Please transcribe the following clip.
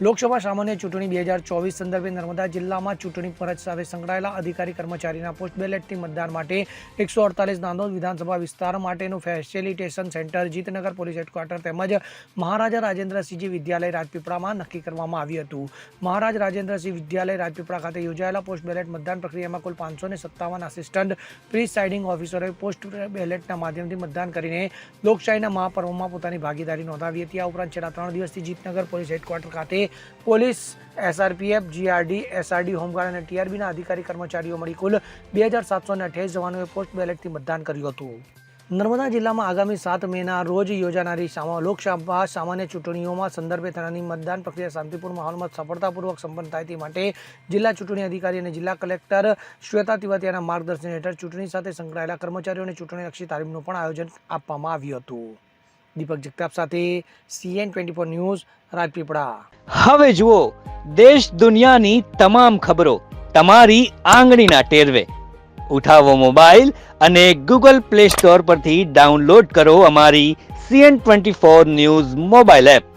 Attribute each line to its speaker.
Speaker 1: લોકસભા સામાન્ય ચૂંટણી બે હજાર ચોવીસ સંદર્ભે નર્મદા જિલ્લામાં ચૂંટણી ફરજ સાથે સંકળાયેલા અધિકારી કર્મચારીના પોસ્ટ બેલેટથી મતદાન માટે એકસો અડતાલીસ નાંદોદ વિધાનસભા વિસ્તાર માટેનું facilitation centre Jitnagar police headquarter તેમજ મહારાજા રાજેન્દ્રસિંહજી વિદ્યાલય રાજપીપળામાં નક્કી કરવામાં આવ્યું હતું. મહારાજ રાજેન્દ્રસિંહ વિદ્યાલય રાજપીપળા ખાતે યોજાયેલા પોસ્ટ બેલેટ મતદાન પ્રક્રિયામાં કુલ પાંચસો ને સત્તાવન આસિસ્ટન્ટ પ્રિસાઇડિંગ ઓફિસરોએ પોસ્ટ બેલેટના માધ્યમથી મતદાન કરીને લોકશાહીના મહાપર્વમાં પોતાની ભાગીદારી નોંધાવી હતી. આ ઉપરાંત છેલ્લા ત્રણ દિવસથી જીતનગર પોલીસ હેડક્વાર્ટર ખાતે police, SRPF, GRD, SRD, home guard અને ટીઆરબીના અધિકારી કર્મચારીઓ મળી કુલ બે હજાર સાતસો ને અઠ્યાવીસ જવાનોએ પોસ્ટ બેલેટથી મતદાન કર્યું હતું. નર્મદા જિલ્લામાં આગામી સાત મેના રોજ યોજાનારી લોકસભા સામાન્ય ચૂંટણીઓમાં સંદર્ભે થનારી મતદાન પ્રક્રિયા શાંતિપૂર્ણ માહોલમાં સફળતાપૂર્વક સંપન્ન થાય તે માટે જિલ્લા ચૂંટણી અધિકારી અને જિલ્લા કલેક્ટર શ્વેતા તિવાતિયાના માર્ગદર્શન હેઠળ ચૂંટણી સાથે સંકળાયેલા કર્મચારીઓને ચૂંટણીલક્ષી તાલીમનું પણ આયોજન આપવામાં આવ્યું હતું. દીપક જગતાપ સાથે CN twenty four news Rajpipla.
Speaker 2: હવે જુઓ, દેશ દુનિયાની તમામ ખબરો તમારી આંગળીના ટેરવે. ઉઠાવો મોબાઈલ અને ગૂગલ પ્લે સ્ટોર પરથી ડાઉનલોડ કરો અમારી CN twenty four news mobile app.